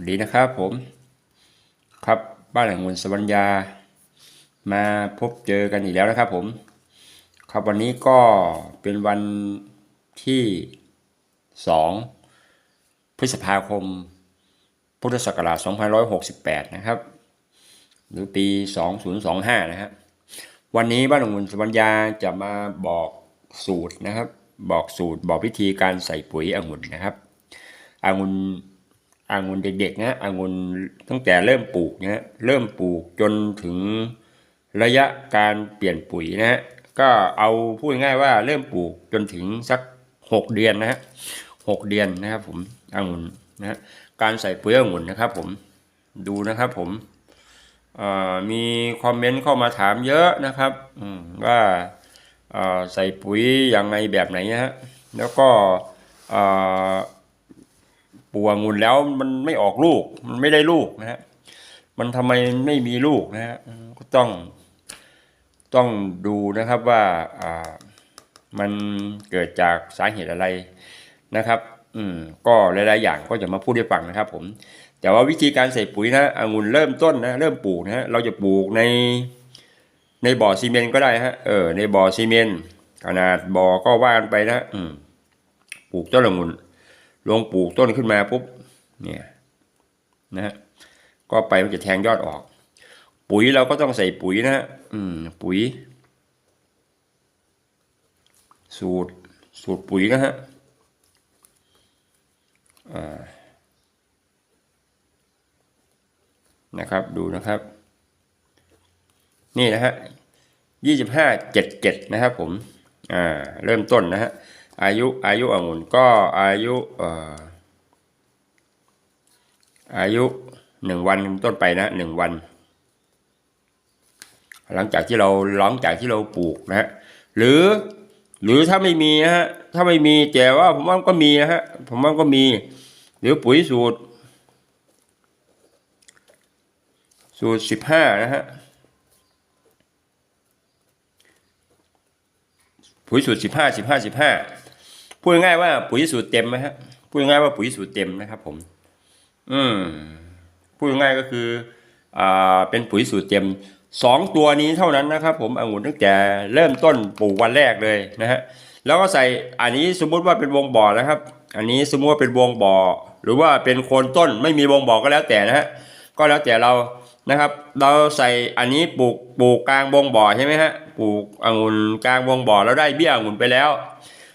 วัสดีนะครับผม ครับบ้านแห่งมุนสวรรยา มาพบเจอกันอีกแล้วนะครับผม ครับวันนี้ก็เป็นวันที่สองพฤษภาคม พุทธศักราช2568 นะครับ หรือปี 2025 นะครับวันนี้บ้านของมุนสวรรยาจะมาบอกสูตรนะครับ บอกสูตรบอกวิธีการใส่ปุ๋ยองุ่นนะครับองุ่น องุ่นเด็กๆนะองุ่นตั้งแต่เริ่มปลูกนะเริ่มปลูกจนถึงระยะการเปลี่ยนปุ๋ยนะฮะก็เอาพูดง่ายๆว่าเริ่มปลูกจนถึงสักหกเดือนนะฮะหกเดือนนะครับผมองุ่นนะการใส่ปุ๋ยองุ่นนะครับผมดูนะครับผมมีคอมเมนต์เข้ามาถามเยอะนะครับว่าใส่ปุ๋ยยังไงแบบไหนนะฮะแล้วก็ ปลูกองุ่นแล้วมันไม่ออกลูก มันไม่ได้ลูกนะฮะมันทำไมไม่มีลูกนะฮะก็ต้องต้องดูนะครับว่าอ่ามันเกิดจากสาเหตุอะไรนะครับ อืมก็หลายๆอย่างก็จะมาพูดให้ฟังนะครับ ผม แต่ว่าวิธีการใส่ปุ๋ยนะองุ่นเริ่มต้นนะเริ่มปลูกนะฮะเราจะปลูกในในบ่อซีเมนต์ก็ได้ฮะเออในบ่อซีเมนต์ขนาดบ่อก็ว่ากันไปนะอืมปลูกต้นองุ่น ลงปลูกต้นขึ้นมาปุ๊บเนี่ยนะฮะก็ไปมันจะแทงยอดออก ปุ๋ยเราก็ต้องใส่ปุ๋ยนะฮะอืม ปุ๋ย สูตร สูตรปุ๋ยนะฮะอ่านะครับดูนะครับ นี่นะฮะยี่สิบห้าเจ็ดเจ็ดนะครับผมอ่าเริ่มต้นนะฮะ อายุอายุองุ่นก็อายุเอ่ออายุหนึ่งวันต้นไปนะหนึ่งวัน หลังจากที่เราหลังจากที่เราปลูกนะฮะหรือหรือถ้าไม่มีนะฮะถ้าไม่มีแต่ว่าผมว่าก็มีนะฮะผมว่าก็มี หรือปุ๋ยสูตร สูตรสิบห้านะฮะปุ๋ยสูตรสิบห้าสิบห้าสิบห้า พูดง่ายว่าปุ๋ยสูตรเต็มไหมฮะพูดง่ายว่าปุ๋ยสูตรเต็มนะครับผม อืมพูดง่ายก็คืออ่าเป็นปุ๋ยสูตรเต็มสองตัวนี้เท่านั้นนะครับ ผมองุ่นตั้งแต่เริ่มต้นปลูกวันแรกเลยนะฮะแล้วก็ใส่อันนี้สมมุติว่าเป็นวงบ่อนะครับ อันนี้สมมติว่าเป็นวงบ่อ หรือว่าเป็นโคนต้นไม่มีวงบ่อก็แล้วแต่นะฮะก็แล้วแต่เรานะครับ เราใส่อันนี้ปลูกปลูกกลางวงบ่อใช่ไหมฮะปลูกองุ่นกลางวงบ่อเราได้เบี้ยองุ่นไปแล้ว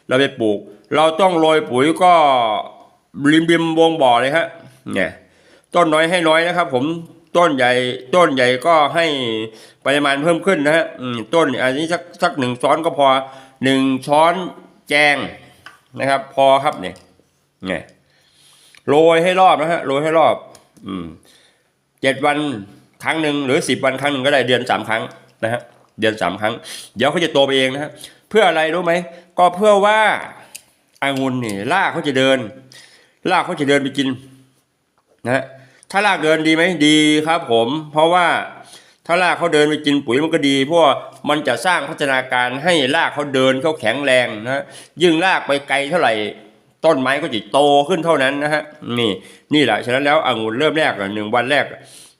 เราไปปลูก เราต้องโรยปุ๋ยก็ริมริมวงบ่อเลยฮะเนี่ยต้นน้อยให้น้อยนะครับ ผมต้นใหญ่ต้นใหญ่ก็ให้ปริมาณเพิ่มขึ้นนะฮะต้นอันนี้สักสักหนึ่งช้อนก็พอหนึ่งช้อนแจงนะครับ พอครับเนี่ยเนี่ยโรยให้รอบนะฮะโรยให้รอบ อืมเจ็ดวันครั้งหนึ่งหรือสิบวันครั้งหนึ่งก็ได้เดือนสามครั้งนะฮะเดือนสามครั้ง เดี๋ยวเขาจะโตไปเองนะฮะเพื่ออะไรรู้ไหมก็เพื่อว่า อางุ่นนี่รากเขาจะเดินรากเขาจะเดินไปกินนะฮะถ้ารากเดินดีไหมดีครับ ผม เพราะว่าถ้ารากเขาเดินไปกินปุ๋ยมันก็ดี เพราะว่ามันจะสร้างพัฒนาการให้รากเขาเดินเขาแข็งแรงนะยิ่งรากไปไกลเท่าไหร่ต้นไม้ก็จะโตขึ้นเท่านั้นนะฮะนี่นี่แหละฉะนั้นแล้วองุ่นเริ่มแรกหนึ่งวันแรก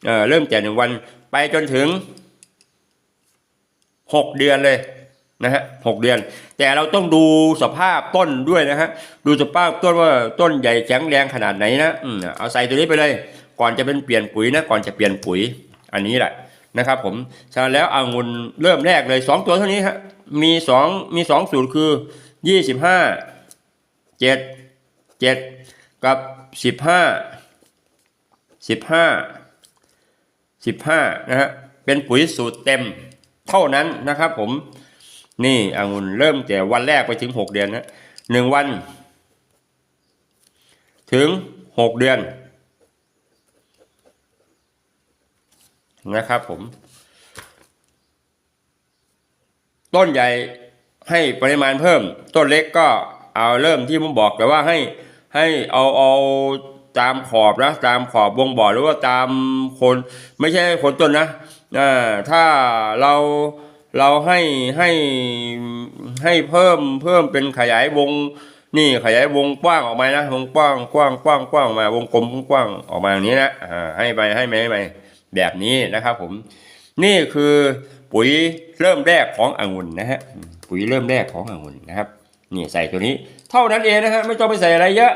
เเริ่มแต่หนึ่งวันไปจนถึงหกเดือนเลย นะฮะหกเดือน แต่เราต้องดูสภาพต้นด้วยนะฮะดูสภาพต้นว่าต้นใหญ่แข็งแรงขนาดไหนนะอืมเอาใส่ตัวนี้ไปเลย ก่อนจะเป็นเปลี่ยนปุ๋ยนะก่อนจะเปลี่ยนปุ๋ยอันนี้แหละนะครับ ผมฉะนั้นแล้วอางุ่นเริ่มแรกเลยสองตัวเท่านี้ฮะมีสองมีสองสูตรคือยี่สิบห้าเจ็ดเจ็ดกับสิบห้าสิบห้าสิบห้านะฮะเป็นปุ๋ยสูตรเต็มเท่านั้นนะครับผม นี่องุ่นเริ่มแต่วันแรกไปถึงหกเดือนนะหนึ่งวัน ถึงหกเดือน นะครับผม ต้นใหญ่ให้ปริมาณเพิ่ม ต้นเล็กก็เอาเริ่มที่ผมบอกแต่ว่าให้ให้เอาเอาตามขอบนะตามขอบวงบ่อหรือว่าตามคน ไม่ใช่คนต้นนะอ่าถ้าเรา เราให้ให้ให้เพิ่มเพิ่มเป็นขยายวงนี่ขยายวงกว้างออกมานะวงกว้างกว้างกว้างกว้างมาวงกลมกว้างออกมาอย่างนี้นะให้ไปให้ไปให้ไปแบบนี้นะครับผม นี่คือปุ๋ยเริ่มแรกขององุ่นนะฮะปุ๋ยเริ่มแรกขององุ่นนะครับนี่ใส่ตัวนี้ เท่านั้นเองนะฮะไม่ต้องไปใส่อะไรเยอะ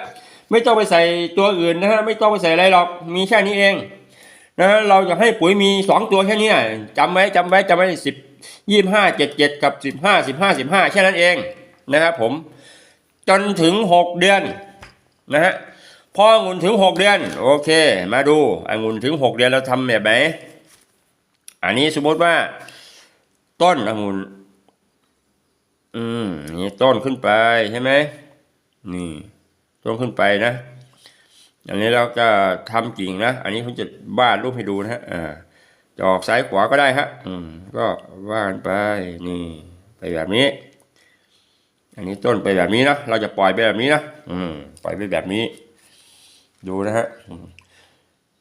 ไม่ต้องไปใส่ตัวอื่นนะฮะไม่ต้องไปใส่อะไรหรอกมีแค่นี้เองนะเราจะให้ปุ๋ยมีสองตัวแค่นี้จำไว้จำไว้จำไว้สิบ ยี่ห้าเจ็ดเจ็ดกับสิบห้าสิบห้าสิบห้าแค่นั้นเองนะครับผมจนถึงหกเดือนนะฮะพอองุ่นถึงหกเดือน โอเค มาดูองุ่นถึงหกเดือนเราทำแบบไหนอันนี้สมมติว่า ต้นองุ่นอืมนี่ต้นขึ้นไปใช่ไหมนี่ต้นขึ้นไปนะ อันนี้เราจะทำกิ่งนะ อันนี้ผมจะวาดรูปให้ดูนะฮะอ่า จะออกซ้ายขวาก็ได้ฮะอืมก็ว่าดไปนี่ไปแบบนี้ อันนี้ต้นไปแบบนี้นะเราจะปล่อยไปแบบนี้นะอืมปล่อยไปแบบนี้ ดูนะฮะอืม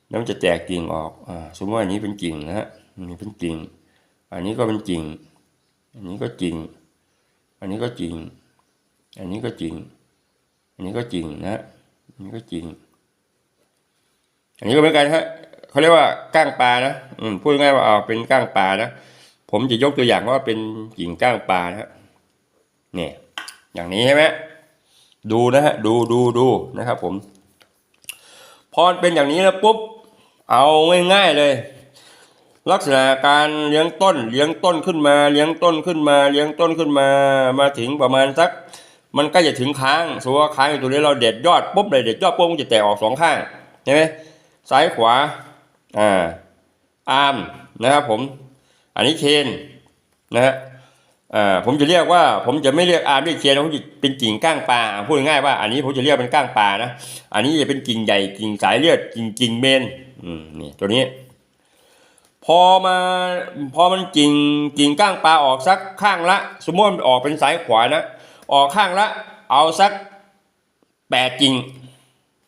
แล้วมันจะแตกกิ่งออกอ่าสมมติว่าอันนี้เป็นกิ่งนะฮะอันนี้เป็นกิ่ง อันนี้ก็เป็นกิ่ง อันนี้ก็กิ่ง อันนี้ก็กิ่ง อันนี้ก็กิ่ง อันนี้ก็กิ่งนะอันนี้ก็กิ่งอันนี้ก็เหมือนกันฮะ เขาเรียกว่าก้างปลานะอืมพูดง่ายว่าเอาเป็นก้างปลานะผมจะยกตัวอย่างว่าเป็นกิ่งก้างปลานะเนี่ย อย่างนี้ใช่ไหมดูนะฮะดูดูดูนะครับ ผม พอเป็นอย่างนี้แล้วปุ๊บเอาง่ายๆเลย ลักษณะการเลี้ยงต้น เลี้ยงต้นขึ้นมา เลี้ยงต้นขึ้นมา เลี้ยงต้นขึ้นมา มาถึงประมาณสัก มันกล้จะถึงค้างสมมติว่าค้างอยู่ตรงนี้เราเด็ดยอดปุ๊บเลยเด็ดยอดปุ๊บมันจะแตกออกสองข้างใช่ไหมซ้ายขวา อ่าอาร์มนะครับผม อันนี้เคนนะฮะอ่าผมจะเรียกว่า ผมจะไม่เรียกอาร์มเรียกเคนผมจะเป็นกิ่งก้างปลาพูดง่ายว่าอันนี้ผมจะเรียกเป็นก้างปลานะอันนี้จะเป็นกิ่งใหญ่กิ่งสายเลือดกิ่งกิ่งเมนอืมนี่ตัวนี้ พอมาพอมันกิ่งกิ่งก้างปลาออกสักข้างละ สมมติมันออกเป็นสายขวานะออกข้างละ เอาสักแปดกิ่ง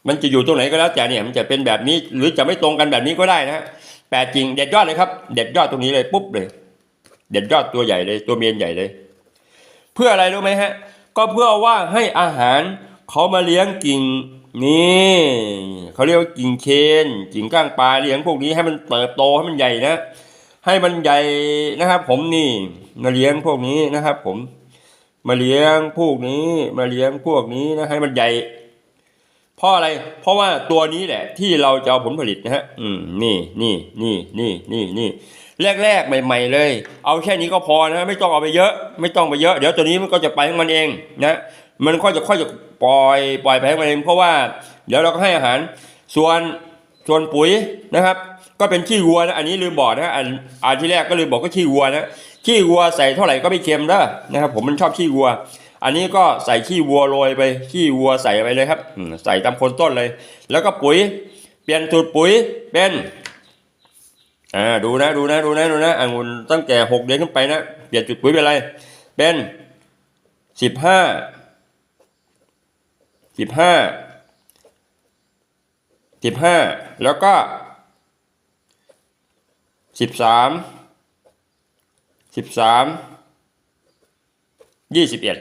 มันจะอยู่ตรงไหนก็แล้วแต่เนี่ยมันจะเป็นแบบนี้หรือจะไม่ตรงกันแบบนี้ก็ได้นะฮะแปดกิ่งเด็ดยอดเลยครับ เด็ดยอดตรงนี้เลยปุ๊บเลย เด็ดยอดตัวใหญ่เลยตัวเมียนใหญ่เลย เพื่ออะไรรู้ไหมฮะ ก็เพื่อว่าให้อาหารเขามาเลี้ยงกิ่งนี่เขาเรียกว่ากิ่งเคนกิ่งก้างปลาเลี้ยงพวกนี้ให้มันเติบโตให้มันใหญ่นะ ให้มันใหญ่นะครับ ผมนี่มาเลี้ยงพวกนี้นะครับ ผม มาเลี้ยงพวกนี้ มาเลี้ยงพวกนี้นะให้มันใหญ่ เพราะอะไร เพราะว่าตัวนี้แหละ ที่เราจะเอาผลผลิตนะฮะ อืม นี่ นี่ นี่ นี่ นี่ นี่แรก ๆ ใหม่ ๆ เลย เอาแค่นี้ก็พอนะ ไม่ต้องเอาไปเยอะ ไม่ต้องไปเยอะ เดี๋ยวตัวนี้มันก็จะไปของมันเองนะ มันค่อยจะค่อยจะปล่อย ปล่อยไปของมันเอง เพราะว่า เดี๋ยวเราก็ให้อาหาร ส่วน ส่วนปุ๋ยนะครับ ก็เป็นขี้วัวนะ อันนี้ลืมบอกนะอันอันที่แรกก็ลืมบอกก็ขี้วัวนะ ขี้วัวใส่เท่าไหร่ก็ไม่เค็มเด้อนะครับ ผมมันชอบขี้วัว อันนี้ก็ใส่ขี้วัวโรยไปขี้วัวใส่ไปเลยครับใส่ตามคนต้นเลย แล้วก็ปุ๋ย เปลี่ยนสูตรปุ๋ยเป็นอ่าดูนะดูนะดูนะดูนะองุ่นตั้งแต่หกเดือนขึ้นไปนะเปลี่ยนจุดปุ๋ยเป็นอะไร เป็นสิบห้าสิบห้าสิบห้าแล้วก็สิบสามสิบสามยี่สิบเอ็ด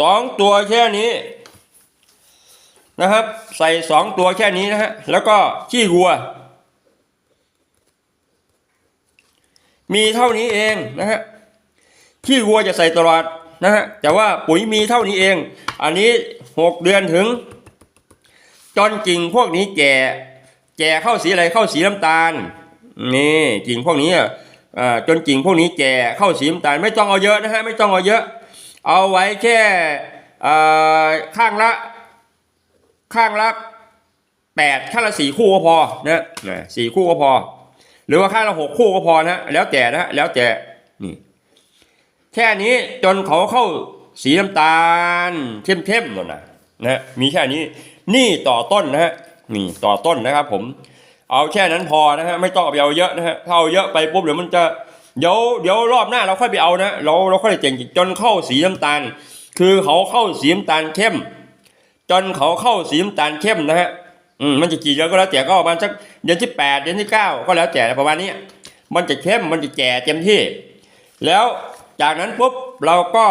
สองตัวแค่นี้นะครับ ใส่สองตัวแค่นี้นะฮะแล้วก็ขี้วัว มีเท่านี้เองนะฮะขี้วัวจะใส่ตลอดนะฮะแต่ว่าปุ๋ยมีเท่านี้เอง อันนี้หกเดือนถึง จนกิ่งพวกนี้แก่แก่เข้าสีอะไรเข้าสีน้ำตาลนี่กิ่งพวกนี้อะอ่าจนกิ่งพวกนี้แก่เข้าสีน้ำตาลไม่ต้องเอาเยอะนะฮะไม่ต้องเอาเยอะ เอาไว้แค่อ่าข้างละข้างละแปดข้างละสี่คู่ก็พอนะนะสี่คู่ก็พอ หรือว่าข้างละหกคู่ก็พอนะแล้วแต่นะแล้วแต่นี่แค่นี้จนเขาเข้าสีน้ำตาลเข้มๆหมดนะนะมีแค่นี้นี่ต่อต้นนะฮะนี่ต่อต้นนะครับผม เอาแค่นั้นพอนะฮะไม่ต้องเอาไปเอาเยอะนะฮะถ้าเอาเยอะไปปุ๊บเดี๋ยวมันจะ เดี๋ยวเดี๋ยวรอบหน้าเราค่อยไปเอานะเราเราค่อยเจ๋งจนเข้าสีน้ำตาล คือเขาเข้าสีน้ำตาลเข้ม จนเขาเข้าสีน้ำตาลเข้มนะฮะอืมมันจะกี่เดือนก็แล้วแต่ก็ประมาณสักเดือนที่แปดเดือนที่เก้าก็แล้วแต่ประมาณนี้มันจะเข้มมันจะแก่เต็มที่ แล้วจากนั้นปุ๊บเราก็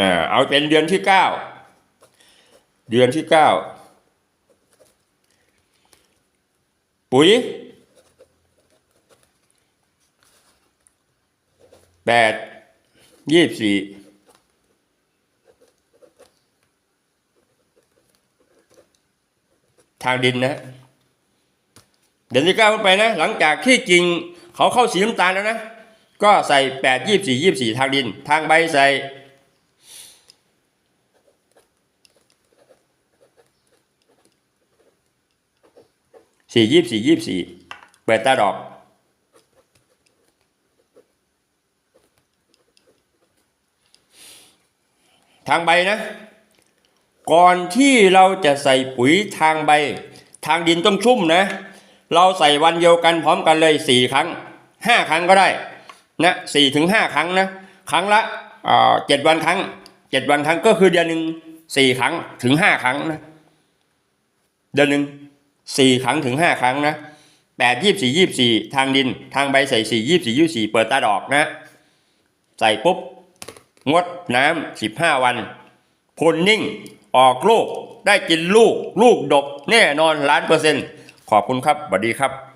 อ่าเอาเป็นเดือนที่เก้าเดือนที่เก้าปุ๋ย แปดยี่สี่ทางดินนะเดือนที่เก้าขึ้นไปนะ หลังจากที่จริงเขาเข้าสีน้ำตาลแล้วนะ ก็ใส่แปดยี่สี่ยี่สี่ทางดิน ทางใบใส่สี่ยี่สี่ยี่สี่เปิดตาดอก ทางใบนะ ก่อนที่เราจะใส่ปุ๋ยทางใบ ทางดินต้องชุ่มนะ เราใส่วันเดียวกันพร้อมกันเลยสี่ครั้งห้าครั้งก็ได้นะสี่ถึงห้าครั้งนะ ครั้งละเจ็ดวันครั้งเจ็ดวันครั้งก็คือเดือนหนึ่งสี่ครั้งถึงห้าครั้งนะเดือนหนึ่งสี่ครั้งถึงห้าครั้งนะแปดยี่สี่ยี่สี่ทางดิน ทางใบใส่สี่ยี่สี่ยี่สี่เปิดตาดอกนะ ใส่ปุ๊บ งดน้ำสิบห้าวันพลนิ่งออกลูกได้กินลูก ลูกดกแน่นอนล้านเปอร์เซ็นต์ขอบคุณครับสวัสดีครับ